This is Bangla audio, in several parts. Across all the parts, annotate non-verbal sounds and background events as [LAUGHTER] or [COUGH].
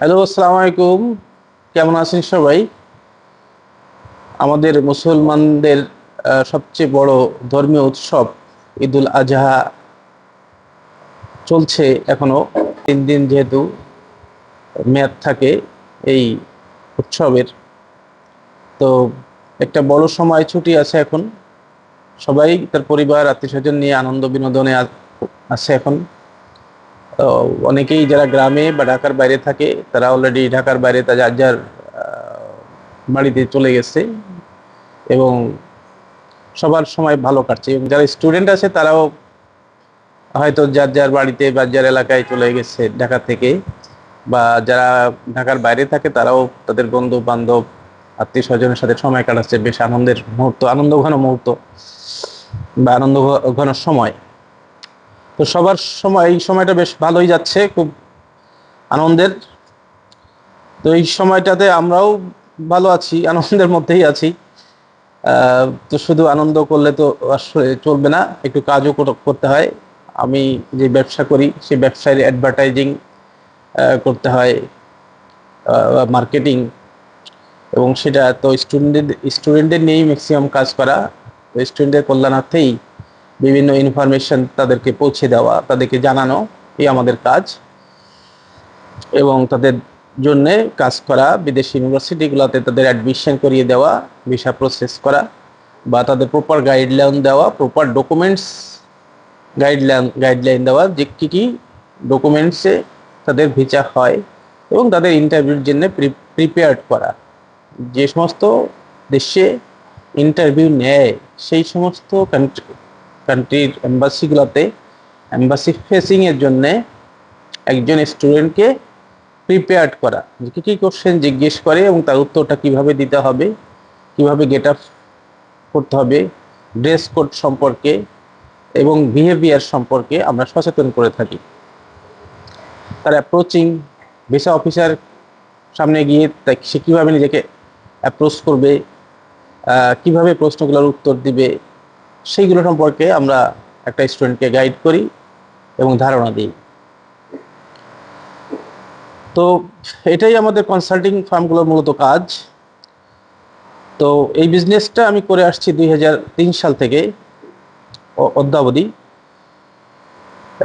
হ্যালো, আসসালামু আলাইকুম। কেমন আছেন সবাই? আমাদের মুসলমানদের সবচেয়ে বড় ধর্মীয় উৎসব ঈদুল আজহা চলছে এখনও। তিন দিন যেহেতু মেয়াদ থাকে এই উৎসবের। তো একটা বড় সময় ছুটি আছে এখন। সবাই, তার পরিবার আত্মীয় স্বজন নিয়ে আনন্দ বিনোদনে আছে এখন। অনেকেই যারা গ্রামে বা ঢাকার বাইরে থাকে, তারা অলরেডি ঢাকার বাইরে তার যার যার বাড়িতে চলে গেছে এবং সবার সময় ভালো কাটছে। এবং যারা স্টুডেন্ট আছে, তারাও হয়তো যার যার বাড়িতে বা যার এলাকায় চলে গেছে ঢাকা থেকে বা যারা ঢাকার বাইরে থাকে, তারাও তাদের বন্ধু বান্ধব আত্মীয় স্বজনের সাথে সময় কাটাচ্ছে। বেশ আনন্দের মুহূর্ত, আনন্দ ঘন মুহূর্ত বা আনন্দ ঘন সময়। তো সবার সময়, এই সময়টা বেশ ভালোই যাচ্ছে, খুব আনন্দের। তো এই সময়টাতে আমরাও ভালো আছি, [LAUGHS] আনন্দের মধ্যেই আছি। তো শুধু আনন্দ করলে তো আসলে চলবে না, একটু কাজও করতে হয়। আমি যে ব্যবসা করি সেই ব্যবসায় অ্যাডভার্টাইজিং করতে হয় মার্কেটিং এবং সেটা তো স্টুডেন্টদের স্টুডেন্টদের নিয়েই ম্যাক্সিমাম কাজ করা। তো স্টুডেন্টদের কল্যাণার্থেই বিভিন্ন ইনফরমেশন তাদেরকে পৌঁছে দেওয়া, তাদেরকে জানানো, এই আমাদের কাজ। এবং তাদের জন্যে কাজ করা, বিদেশি ইউনিভার্সিটিগুলোতে তাদের অ্যাডমিশন করিয়ে দেওয়া ভিসা প্রসেস করা, বা তাদের প্রপার গাইডলাইন দেওয়া প্রপার ডকুমেন্টস গাইডলাইন গাইডলাইন দেওয়া, যে কী কী ডকুমেন্টসে তাদের ভিসা হয়, এবং তাদের ইন্টারভিউর জন্য প্রিপেয়ার্ড করা। যে সমস্ত দেশে ইন্টারভিউ নেয়, সেই সমস্ত কান্ট্রি কান্ট্রির এম্বাসিগুলোতে এম্বাসি ফেসিংয়ের জন্যে একজন স্টুডেন্টকে প্রিপেয়ার্ড করা। কী কী কোশ্চেন জিজ্ঞেস করে এবং তার উত্তরটা কীভাবে দিতে হবে, কীভাবে গেট আপ করতে হবে ড্রেস কোড সম্পর্কে এবং বিহেভিয়ার সম্পর্কে আমরা সচেতন করে থাকি। তার অ্যাপ্রোচিং ভিসা অফিসার সামনে গিয়ে সে কীভাবে নিজেকে অ্যাপ্রোচ করবে কীভাবে প্রশ্নগুলোর উত্তর দিবে সেইগুলো সম্পর্কে আমরা একটা স্টুডেন্টকে গাইড করি এবং ধারণা দিই। তো এটাই আমাদের কনসাল্টিং ফার্মগুলোর মূলত কাজ। তো এই বিজনেসটা আমি করে আসছি দুই হাজার তিন সাল থেকে অদ্যাবধি।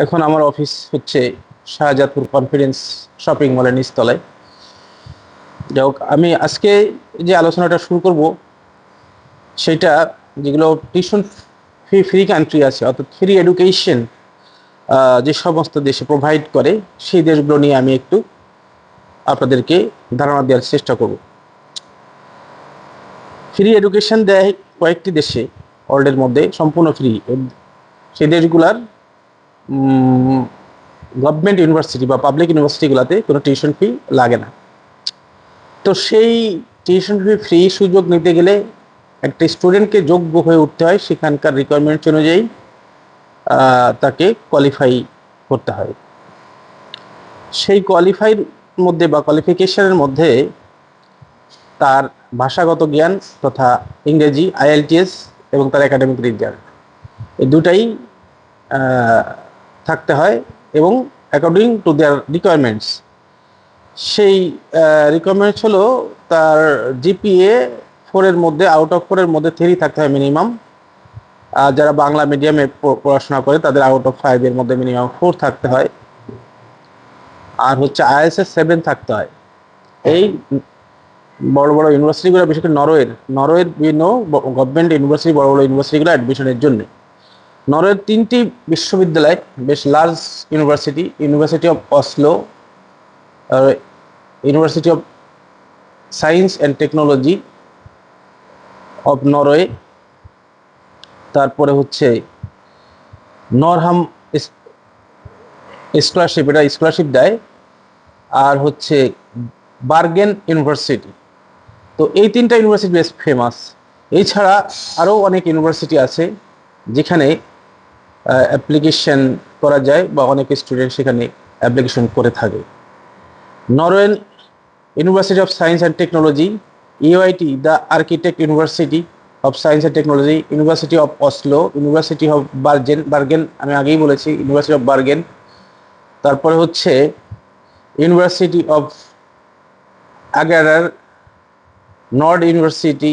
এখন আমার অফিস হচ্ছে শাহজাদপুর কনফিডেন্স শপিং মলের নিচতলায়। যাই হোক, আমি আজকে যে আলোচনাটা শুরু করব, সেটা যেগুলো টিউশন ফি ফ্রি কান্ট্রি আছে, অর্থাৎ ফ্রি এডুকেশন যে সমস্ত দেশে প্রোভাইড করে, সেই দেশগুলো নিয়ে আমি একটু আপনাদেরকে ধারণা দেওয়ার চেষ্টা করব। ফ্রি এডুকেশন দেয় কয়েকটি দেশে ওয়ার্ল্ডের মধ্যে সম্পূর্ণ ফ্রি সেই দেশগুলার গভর্নমেন্ট ইউনিভার্সিটি বা পাবলিক ইউনিভার্সিটিগুলোতে কোনো টিউশন ফি লাগে না। তো সেই টিউশন ফি ফ্রি সুযোগ নিতে গেলে একটা স্টুডেন্টকে যোগ্য হয়ে উঠতে হয় সেখানকার রিকোয়ারমেন্টস অনুযায়ী তাকে কোয়ালিফাই করতে হয়। সেই কোয়ালিফাইর মধ্যে বা কোয়ালিফিকেশনের মধ্যে তার ভাষাগত জ্ঞান তথা ইংরেজি আইএলটিএস এবং তার একাডেমিক রেজাল্ট এই দুটাই থাকতে হয় এবং অ্যাকর্ডিং টু দেয়ার রিকোয়ারমেন্টস সেই রিকোয়ারমেন্টস হলো তার জিপিএ ফোরের মধ্যে আউট অফ ফোরের মধ্যে থ্রি থাকতে হয় মিনিমাম আর যারা বাংলা মিডিয়ামে পড়াশোনা করে, তাদের আউট অফ ফাইভের মধ্যে মিনিমাম ফোর থাকতে হয়। আর হচ্ছে আইএসএস সেভেন থাকতে হয়। এই বড় বড় ইউনিভার্সিটিগুলো বিশেষ করে নরওয়ের নরওয়ের বিভিন্ন গভর্নমেন্ট ইউনিভার্সিটি বড় বড় ইউনিভার্সিটিগুলো অ্যাডমিশনের জন্য। নরওয়ের তিনটি বিশ্ববিদ্যালয়, বেশ large university university of Oslo university of science and technology of Norway তারপরে হচ্ছে নরহাম স্কলারশিপ এটা স্কলারশিপ দেয়। আর হচ্ছে বার্গেন ইউনিভার্সিটি। তো এই তিনটা ইউনিভার্সিটি বেশ ফেমাস এছাড়া আরও অনেক ইউনিভার্সিটি আছে যেখানে অ্যাপ্লিকেশন করা যায় বা অনেক স্টুডেন্ট সেখানে অ্যাপ্লিকেশন করে থাকে। Norwegian university of science and technology UIT the architect university of science and technology university of Oslo university of Bergen Bergen আমি আগেই বলেছি ইউনিভার্সিটি অফ বার্গেন তারপরে হচ্ছে university of Agder Nord university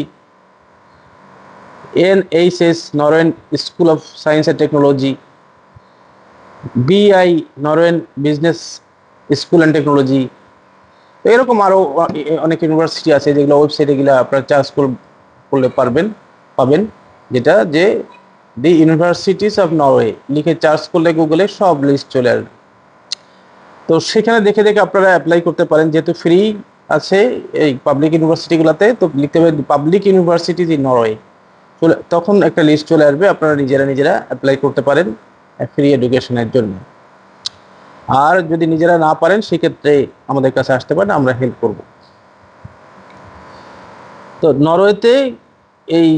NHS Norwegian school of science and technology BI Norwegian business school and technology এরকম আরও অনেক ইউনিভার্সিটি আছে যেগুলো ওয়েবসাইটে গেলে আপনারা চার্জ করলে পারবেন, পাবেন। যেটা যে দি ইউনিভার্সিটিস অফ নরওয়ে লিখে চার্জ করলে গুগলে সব লিস্ট চলে আসবে। তো সেখানে দেখে দেখে আপনারা অ্যাপ্লাই করতে পারেন। যেহেতু ফ্রি আছে এই পাবলিক ইউনিভার্সিটিগুলোতে তো লিখতে হবে পাবলিক ইউনিভার্সিটিজ ইন নরওয়ে চলে, তখন একটা লিস্ট চলে আসবে। আপনারা নিজেরা নিজেরা অ্যাপ্লাই করতে পারেন ফ্রি এডুকেশনের জন্য। আর যদি নিজেরা না পারেন, সেক্ষেত্রে আমাদের কাছে আসতে পারেন, আমরা হেল্প করব। তো নরওয়েতে এই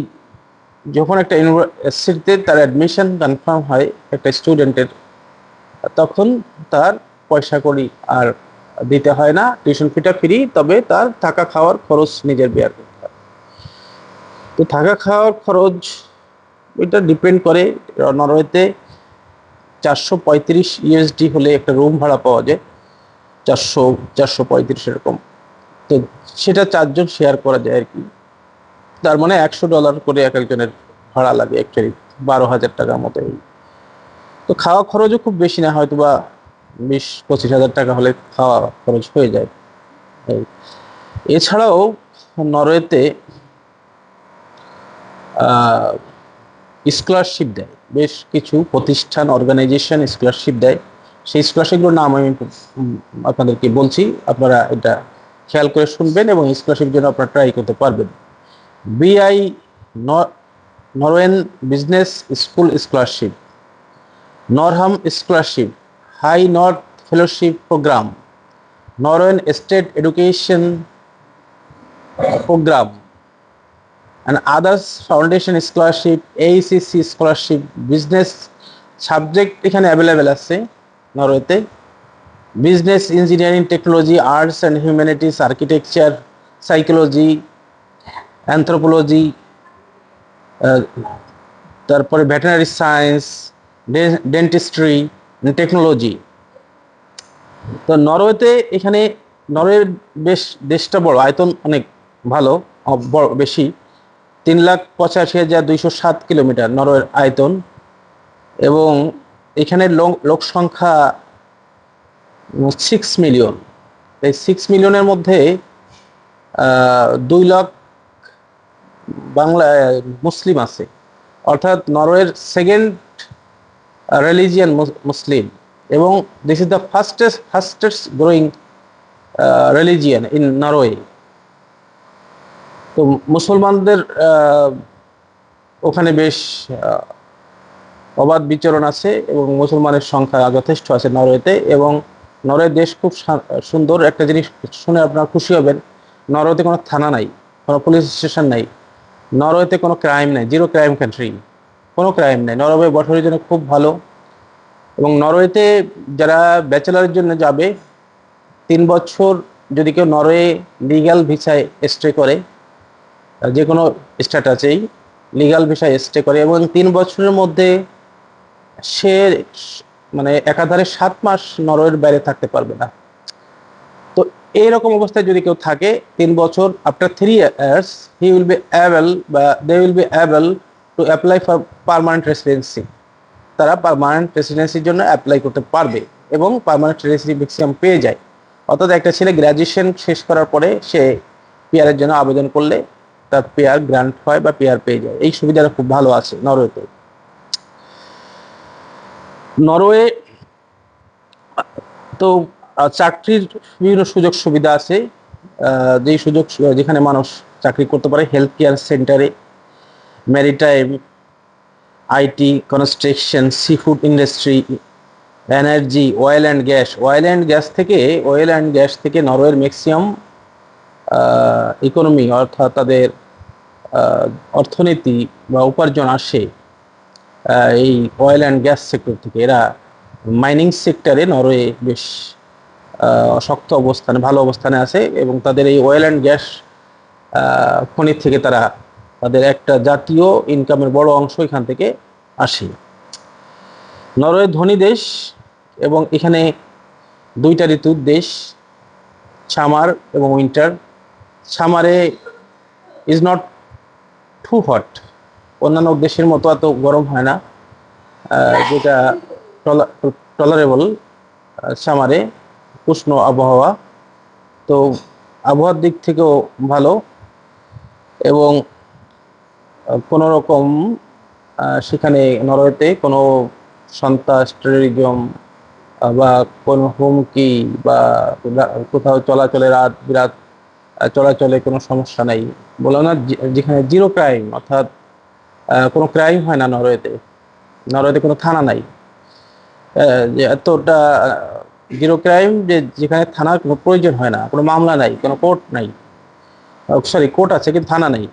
যখন একটা ইউনিভার্সিটিতে তার অ্যাডমিশন কনফার্ম হয় একটা স্টুডেন্টের তখন তার পয়সা করি আর দিতে হয় না টিউশন ফিটা ফ্রি তবে তার থাকা খাওয়ার খরচ নিজের বেয়ার করতে হয়। তো থাকা খাওয়ার খরচ, এটা ডিপেন্ড করে নরওয়েতে চারশো পঁয়ত্রিশ ইউএসডি হলে একটা রুম ভাড়া পাওয়া যায়। চারশো চারশো পঁয়ত্রিশ এরকম। তো সেটা চারজন শেয়ার করা যায় আর কি। তার মানে একশো ডলার করে এক একজনের ভাড়া লাগে অ্যাকচুয়ালি বারো হাজার টাকার মতো। তো খাওয়া খরচও খুব বেশি না হয়তো বা বিশ, পঁচিশ হাজার টাকা হলে খাওয়া খরচ হয়ে যায়। এছাড়াও নরওয়েতে স্কলারশিপ দেয়। বেশ কিছু প্রতিষ্ঠান অর্গানাইজেশন স্কলারশিপ দেয়। সেই স্কলারশিপগুলোর নাম আমি আপনাদেরকে বলছি। আপনারা এটা খেয়াল করে শুনবেন এবং স্কলারশিপ জন্য আপনারা ট্রাই করতে পারবেন। BI Norwegian business school scholarship Norham scholarship high north fellowship program Norwegian state education program and others, foundation scholarship ACC scholarship, business subject এখানে অ্যাভেলেবেল আছে নরওয়েতে। Business engineering technology arts and humanities architecture psychology anthropology তারপরে ভেটেনারি সায়েন্স ডেন্টিস্ট্রি টেকনোলজি তো নরওয়েতে এখানে, নরওয়ের বেশ, দেশটা বড়, আয়তন অনেক ভালো বেশি। তিন লাখ পঁচাশি হাজার দুইশো সাত কিলোমিটার নরওয়ের আয়তন এবং এখানে লোক সংখ্যা সিক্স মিলিয়ন এই সিক্স মিলিয়নের মধ্যে দুই লাখ বাংলা মুসলিম আছে। অর্থাৎ নরওয়ের সেকেন্ড রিলিজিয়ান মুসলিম এবং this is the fastest fastest growing religion in Norway তো মুসলমানদের ওখানে বেশ অবাধ বিচরণ আছে এবং মুসলমানের সংখ্যা যথেষ্ট আছে নরওয়েতে এবং নরওয়ে দেশ খুব সুন্দর। একটা জিনিস শুনে আপনারা খুশি হবেন, নরওয়েতে কোনো থানা নাই, কোনো পুলিশ স্টেশন নাই, নরওয়েতে কোনো ক্রাইম নাই, জিরো ক্রাইম কান্ট্রি, কোনো ক্রাইম নাই। নরওয়ে বছরের জন্য খুব ভালো এবং নরওয়েতে যারা ব্যাচেলারের জন্য যাবে, তিন বছর যদি কেউ নরওয়ে লিগ্যাল ভিসায় স্টে করে যে কোনো স্ট্যাটাসেই লিগ্যাল ভিসায় স্টে করে। এবং তিন বছরের মধ্যে সে মানে একাধারে সাত মাস নরওয়ের বাইরে থাকতে পারবে না। তো এইরকম অবস্থায় যদি কেউ থাকে, তিন বছর after three years he will be able বা they will be able to apply for permanent residency তারা পারমানেন্ট রেসিডেন্সির জন্য অ্যাপ্লাই করতে পারবে এবং পারমানেন্ট রেসিডেন্সি ম্যাক্সিমাম পেয়ে যায়। অর্থাৎ একটা ছেলে গ্র্যাজুয়েশন শেষ করার পরে সে পিয়ারের জন্য আবেদন করলে তার পেয়ার গ্রান্ট হয় বা পেয়ার পেয়ে যায়। এই সুবিধাটা খুব ভালো আছে নরওয়েতে। নরওয়ে, তো চাকরির বিভিন্ন সুযোগ সুবিধা আছে। যেই সুযোগ, যেখানে মানুষ চাকরি করতে পারে হেলথ কেয়ার সেন্টারে maritime IT construction sea food industry energy oil and gas oil and gas থেকে অয়েল অ্যান্ড গ্যাস থেকে নরওয়ের ম্যাক্সিমাম ইকোনমি অর্থাৎ তাদের অর্থনীতি বা উপার্জন আসে এই অয়েল অ্যান্ড গ্যাস সেক্টর থেকে। এরা মাইনিং সেক্টরে নরওয়ে বেশ শক্ত অবস্থানে, ভালো অবস্থানে আছে এবং তাদের এই অয়েল অ্যান্ড গ্যাস খনি থেকে তারা তাদের একটা জাতীয় ইনকামের বড় অংশ এখান থেকে আসে। নরওয়ে ধনী দেশ এবং এখানে দুইটা ঋতুর দেশ, সামার এবং উইন্টার সামারে ইজ নট টু হট অন্যান্য দেশের মতো এত গরম হয় না। যেটা টলারেবল সামারে উষ্ণ আবহাওয়া। তো আবহাওয়ার দিক থেকেও ভালো এবং কোনো রকম সেখানে নরওয়েতে কোনো সন্ত্রাস টেরিজম বা কোনো হুমকি বা কোথাও চলাচলে রাত বিরাত চলাচলে কোনো সমস্যা নাই। বলো না যেখানে জিরো ক্রাইম, অর্থাৎ কোনো ক্রাইম হয় না নরওয়েতে নরওয়েতে কোনো থানা নাই। এতটা জিরো ক্রাইম যে যেখানে থানার কোনো প্রয়োজন হয় না, কোনো মামলা নাই, কোনো কোর্ট নাই। সরি কোর্ট আছে কিন্তু থানা নেই।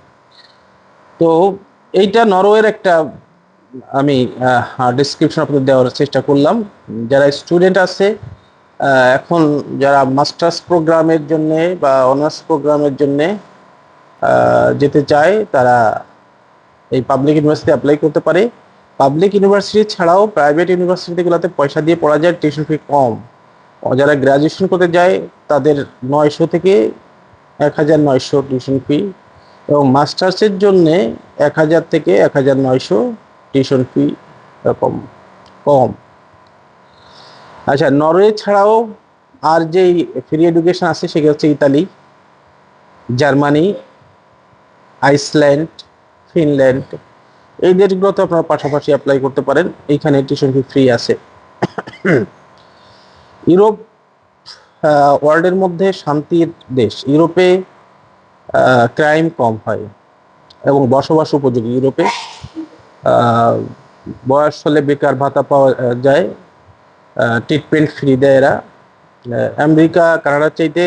তো এইটা নরওয়ের একটা, আমি ডিসক্রিপশন আপনাদের দেওয়ার চেষ্টা করলাম। যারা স্টুডেন্ট আছে এখন যারা মাস্টার্স প্রোগ্রামের জন্য বা অনার্স প্রোগ্রামের জন্য যেতে চায়, তারা এই পাবলিক ইউনিভার্সিটি অ্যাপ্লাই করতে পারে। পাবলিক ইউনিভার্সিটি ছাড়াও প্রাইভেট ইউনিভার্সিটিগুলোতে পয়সা দিয়ে পড়া যায় টিউশন ফি কম। যারা গ্র্যাজুয়েশন করতে যায়, তাদের নয়শো থেকে এক হাজার নয়শো টিউশন ফি এবং মাস্টার্সের জন্যে এক হাজার থেকে এক হাজার নয়শো টিউশন ফি এরকম কম। আচ্ছা নরওয়ে ছাড়াও আর যেই ফ্রি এডুকেশন আছে সেগুলো হচ্ছে ইতালি, জার্মানি, আইসল্যান্ড, ফিনল্যান্ড। এই দেশগুলোতে আপনারা পাশাপাশি অ্যাপ্লাই করতে পারেন। এইখানে টিউশন ফি ফ্রি আছে। ইউরোপ ওয়ার্ল্ডের মধ্যে শান্তির দেশ। ইউরোপে ক্রাইম কম হয় এবং বসবাস উপযোগী। ইউরোপে বয়স হলে বেকার ভাতা পাওয়া যায়। ট্রিটমেন্ট ফ্রি দেয় এরা। আমেরিকা কানাডার চাইতে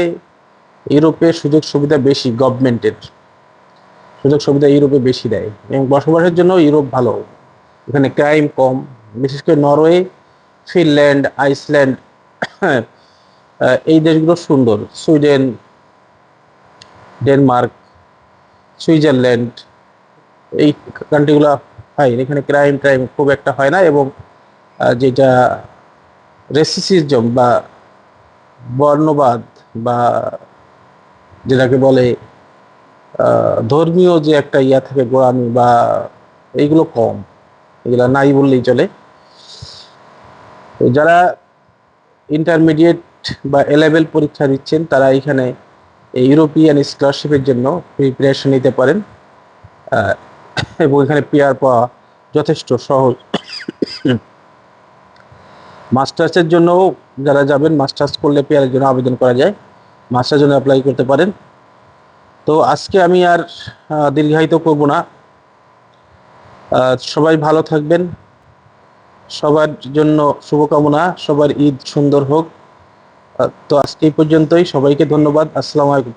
ইউরোপে সুযোগ সুবিধা বেশি গভর্নমেন্টের সুযোগ সুবিধা ইউরোপে বেশি দেয়। এবং বসবাসের জন্য ইউরোপ ভালো। এখানে ক্রাইম কম। বিশেষ করে নরওয়ে, ফিনল্যান্ড, আইসল্যান্ড এই দেশগুলো সুন্দর। সুইডেন, ডেনমার্ক, সুইজারল্যান্ড, এই কান্ট্রিগুলো হয়। এখানে ক্রাইম টাইম খুব একটা হয় না এবং যেটা রেসিসিজম বা বর্ণবাদ বা যেটাকে বলে ধর্মীয় যে একটা ইয়া থেকে গোড়ামি বা এইগুলো কম। এগুলো নাই বললেই চলে। তো যারা ইন্টারমিডিয়েট বা এ লেভেল পরীক্ষা দিচ্ছেন, তারা এখানে ইউরোপিয়ান স্কলারশিপের জন্য প্রিপারেশন নিতে পারেন। এবং এখানে পেয়ার পাওয়া যথেষ্ট সহজ। মাস্টার্সের জন্য যারা যাবেন, মাস্টার্স করলে পেয়ারের জন্য আবেদন করা যায়। মাস্টার জন্য অ্যাপ্লাই করতে পারেন। তো আজকে আমি আর দীর্ঘায়িত করব না। সবাই ভালো থাকবেন। সবার জন্য শুভকামনা, সবার ঈদ সুন্দর হোক। তো আজকে এই পর্যন্তই। সবাইকে ধন্যবাদ। আসসালামু আলাইকুম।